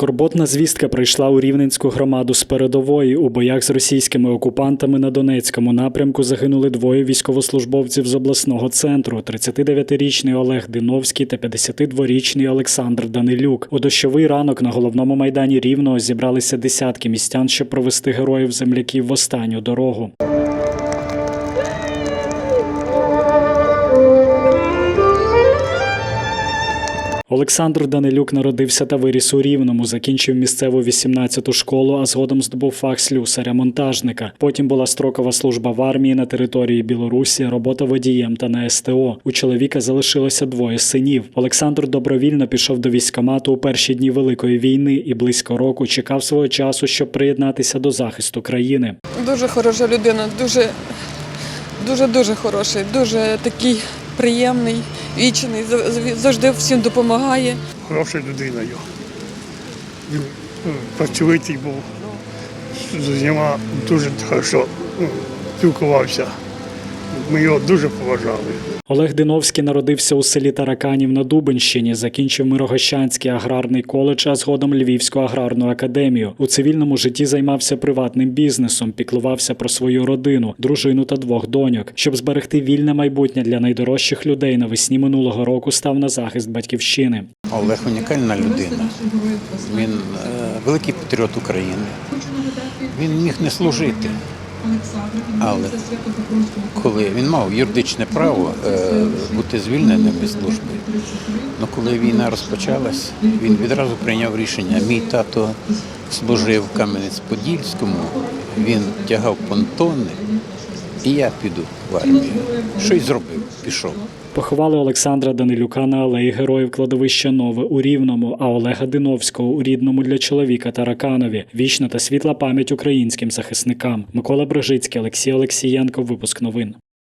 Скорботна звістка прийшла у Рівненську громаду з передової. У боях з російськими окупантами на Донецькому напрямку загинули двоє військовослужбовців з обласного центру: 39-річний Олег Диновський та 52-річний Олександр Данилюк. У дощовий ранок на головному майдані Рівного зібралися десятки містян, щоб провести героїв земляків в останню дорогу. Олександр Данилюк народився та виріс у Рівному, закінчив місцеву 18-ту школу, а згодом здобув фах слюсаря-монтажника. Потім була строкова служба в армії на території Білорусі, робота водієм та на СТО. У чоловіка залишилося двоє синів. Олександр добровільно пішов до військкомату у перші дні Великої війни і близько року чекав свого часу, щоб приєднатися до захисту країни. Дуже хороша людина, дуже, дуже, дуже хороший, дуже такий приємний, вічний, завжди всім допомагає. Хороша людина його. Він ну, працьовитий був, з дуже добре ну, спілкувався. Ми його дуже поважали. Олег Диновський народився у селі Тараканів на Дубенщині, закінчив Мирогощанський аграрний коледж, а згодом Львівську аграрну академію. У цивільному житті займався приватним бізнесом, піклувався про свою родину, дружину та двох доньок. Щоб зберегти вільне майбутнє для найдорожчих людей, навесні минулого року став на захист батьківщини. Олег унікальна людина. Він е, великий патріот України. Він міг не служити. Але коли він мав юридичне право е, бути звільненим від служби, але коли війна розпочалась, він відразу прийняв рішення. Мій тато служив в Кам'янець-Подільському, він тягав понтони, і я піду в армію. Що й зробив, пішов. Поховали Олександра Данилюка на алеї Героїв кладовища Нове у Рівному, а Олега Диновського у рідному для чоловіка Тараканові. Вічна та світла пам'ять українським захисникам. Микола Брожицький, Олексій Олексієнко. Випуск новин.